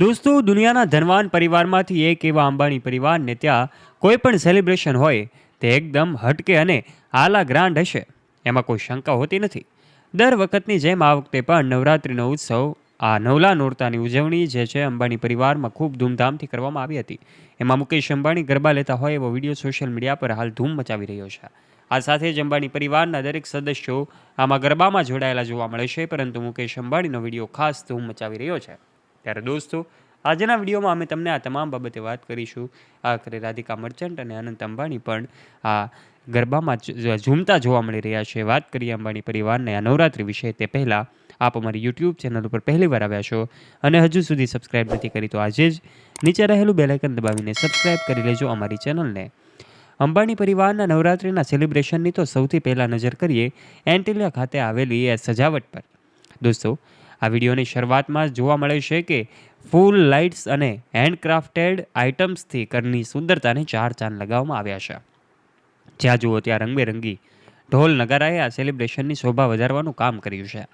દોસ્તો, દુનિયાના ધનવાન પરિવારમાંથી એક એવા અંબાણી પરિવારને ત્યાં કોઈ પણ સેલિબ્રેશન હોય, તે એકદમ હટકે અને આલા ગ્રાન્ડ હશે. એમાં કોઈ શંકા હોતી નથી. દર વખતની જેમ આ વખતે પણ નવરાત્રિનો ઉત્સવ, આ નવલા નોરતાની ઉજવણી જે છે અંબાણી પરિવારમાં ખૂબ ધૂમધામથી કરવામાં આવી હતી. એમાં મુકેશ અંબાણી ગરબા લેતા હોય એવો વીડિયો સોશિયલ મીડિયા પર હાલ ધૂમ મચાવી રહ્યો છે. આ સાથે જ અંબાણી પરિવારના દરેક સદસ્યો આમાં ગરબામાં જોડાયેલા જોવા મળે છે, પરંતુ મુકેશ અંબાણીનો વીડિયો ખાસ ધૂમ મચાવી રહ્યો છે. ત્યારે દોસ્તો, આજના વિડીયોમાં અમે તમને આ તમામ બાબતે વાત કરીશું. આખરે રાધિકા મર્ચન્ટ અને અનંત અંબાણી પણ આ ગરબામાં ઝૂમતા જોવા મળી રહ્યા છે. વાત કરીએ અંબાણી પરિવારને આ નવરાત્રિ વિશે તે પહેલાં આપ અમારી યુટ્યુબ ચેનલ ઉપર પહેલી વાર આવ્યા છો અને હજુ સુધી સબસ્ક્રાઇબ નથી કરી તો આજે જ નીચે રહેલું બેલાઇકન દબાવીને સબસ્ક્રાઇબ કરી લેજો અમારી ચેનલને. અંબાણી પરિવારના નવરાત્રિના સેલિબ્રેશનની તો સૌથી પહેલાં નજર કરીએ, એન્ટિલિયા ખાતે આવેલી એ સજાવટ પર. દોસ્તો આ વિડીયોની શરૂઆતમાં જોવા મળે છે કે ફૂલ લાઇટ્સ અને હેન્ડક્રાફ્ટેડ આઇટમ્સથી ઘરની સુંદરતાને ચાર ચાંદ લગાવવામાં આવ્યા છે. જ્યાં જુઓ ત્યાં રંગબેરંગી ઢોલ નગારાએ આ સેલિબ્રેશનની શોભા વધારવાનું કામ કર્યું છે.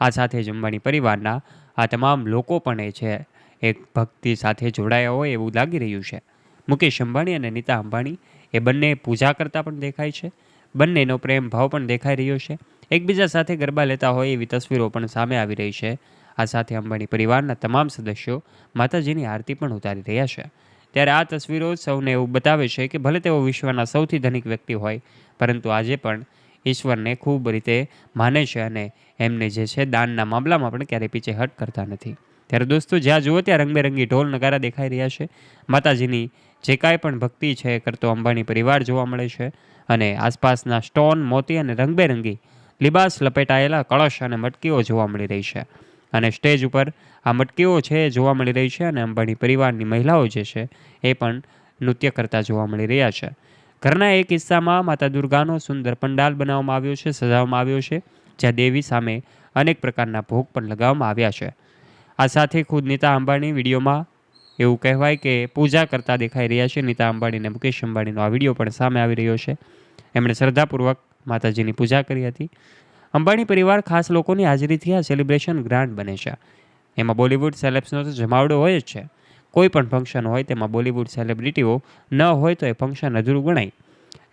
આ સાથે જ અંબાણી પરિવારના આ તમામ લોકો પણ એ છે. એક ભક્તિ સાથે જોડાયા હોય એવું લાગી રહ્યું છે. મુકેશ અંબાણી અને નીતા અંબાણી એ બંને પૂજા કરતા પણ દેખાય છે. બંનેનો પ્રેમ ભાવ પણ દેખાઈ રહ્યો છે. એકબીજા સાથે ગરબા લેતા હોય એવી તસવીરો પણ સામે આવી રહી છે. આ સાથે અંબાણી પરિવારના તમામ સદસ્યો માતાજીની આરતી પણ ઉતારી રહ્યા છે. ત્યારે આ તસવીરો સૌને એવું બતાવે છે કે ભલે તેઓ વિશ્વના સૌથી ધનિક વ્યક્તિ હોય, પરંતુ આજે પણ ઈશ્વરને ખૂબ રીતે માને છે અને એમને જે છે દાનના મામલામાં પણ ક્યારેય પીછે હટ કરતા નથી. ત્યારે દોસ્તો, જ્યાં જુઓ ત્યાં રંગબેરંગી ઢોલ નગારા દેખાઈ રહ્યા છે. માતાજીની જે કાંઈ પણ ભક્તિ છે કરતો અંબાણી પરિવાર જોવા મળે છે અને આસપાસના સ્ટોન, મોતી અને રંગબેરંગી લિબાસ લપેટાયેલા કળશ અને મટકીઓ જોવા મળી રહી છે. અને સ્ટેજ ઉપર આ મટકીઓ છે એ જોવા મળી રહી છે અને અંબાણી પરિવારની મહિલાઓ જે છે એ પણ નૃત્ય કરતા જોવા મળી રહ્યા છે. ઘરના એક કિસ્સામાં માતા દુર્ગાનો સુંદર પંડાલ બનાવવામાં આવ્યો છે, સજાવવામાં આવ્યો છે, જ્યાં દેવી સામે અનેક પ્રકારના ભોગ પણ લગાવવામાં આવ્યા છે. આ સાથે ખુદ નીતા અંબાણી વિડીયોમાં એવું કહેવાય કે પૂજા કરતા દેખાઈ રહ્યા છે. નીતા અંબાણી અને મુકેશ અંબાણીનો આ વીડિયો પણ સામે આવી રહ્યો છે. એમણે શ્રદ્ધાપૂર્વક માતાજીની પૂજા કરી હતી. અંબાણી પરિવાર ખાસ લોકોની હાજરીથી આ સેલિબ્રેશન ગ્રાન્ડ બને છે. એમાં બોલિવૂડ સેલેબ્સનો તો જમાવડો હોય જ છે. કોઈ પણ ફંક્શન હોય તેમાં બોલિવૂડ સેલિબ્રિટીઓ ન હોય તો એ ફંક્શન અધૂરું ગણાય.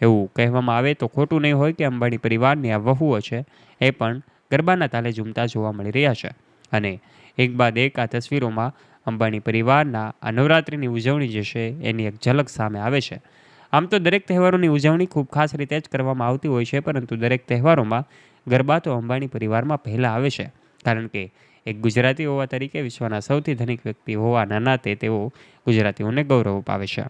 એવું કહેવામાં આવે તો ખોટું નહીં હોય કે અંબાણી પરિવારની આ વહુઓ છે એ પણ ગરબાના તાલે ઝૂમતા જોવા મળી રહ્યા છે. અને એક બાદ એક આ તસવીરોમાં અંબાણી પરિવારના આ નવરાત્રિની ઉજવણી જે છે એની એક ઝલક સામે આવે છે. આમ તો દરેક તહેવારોની ઉજવણી ખૂબ ખાસ રીતે જ કરવામાં આવતી હોય છે, પરંતુ દરેક તહેવારોમાં ગરબા તો અંબાણી પરિવારમાં પહેલાં આવે છે. કારણ કે એક ગુજરાતી હોવા તરીકે વિશ્વના સૌથી ધનિક વ્યક્તિ હોવાના નાતે તેઓ ગુજરાતીઓને ગૌરવ અપાવે છે.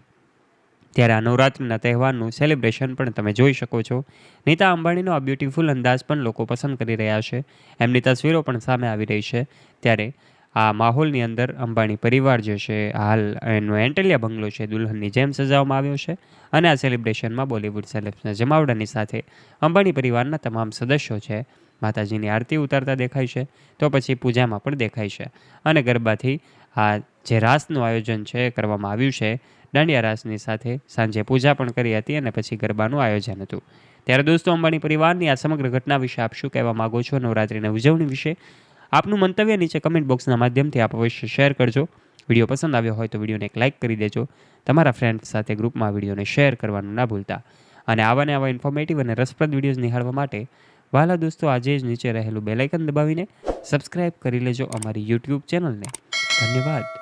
ત્યારે આ નવરાત્રિના તહેવારનું સેલિબ્રેશન પણ તમે જોઈ શકો છો. નીતા અંબાણીનો આ બ્યુટીફુલ અંદાજ પણ લોકો પસંદ કરી રહ્યા છે. એમની તસવીરો પણ સામે આવી રહી છે. ત્યારે આ માહોલની અંદર અંબાણી પરિવાર જે છે, હાલ એનો એન્ટેલિયા બંગલો છે, દુલ્હનની જેમ સજાવવામાં આવ્યો છે અને આ સેલિબ્રેશનમાં બોલિવૂડ સેલેબ્સના જમાવડાની સાથે અંબાણી પરિવારના તમામ સદસ્યો છે. માતાજીની આરતી ઉતારતા દેખાય છે, તો પછી પૂજામાં પણ દેખાય છે અને ગરબાથી આ જે રાસનું આયોજન છે, કરવામાં આવ્યું છે. દાંડિયા રાસની સાથે સાંજે પૂજા પણ કરી હતી અને પછી ગરબાનું આયોજન હતું. ત્યારે દોસ્તો, અંબાણી પરિવારની આ સમગ્ર ઘટના વિશે આપ શું કહેવા માગો છો? નવરાત્રિના ઉજવણી વિશે આપનું મંતવ્ય નીચે કમેન્ટ બોક્સના માધ્યમથી આપ અવશ્ય શેર કરજો. વીડિયો પસંદ આવ્યો હોય તો વિડીયોને એક લાઇક કરી દેજો. તમારા ફ્રેન્ડ્સ સાથે ગ્રુપમાં વિડીયોને શેર કરવાનું ના ભૂલતા. અને આવા ને આવા ઇન્ફોર્મેટિવ અને રસપ્રદ વિડીયોઝ નિહાળવા માટે વાલા દોસ્તો આજે જ નીચે રહેલું બેલાઇકન દબાવીને સબસ્ક્રાઇબ કરી લેજો અમારી યુટ્યુબ ચેનલને ધન્યવાદ.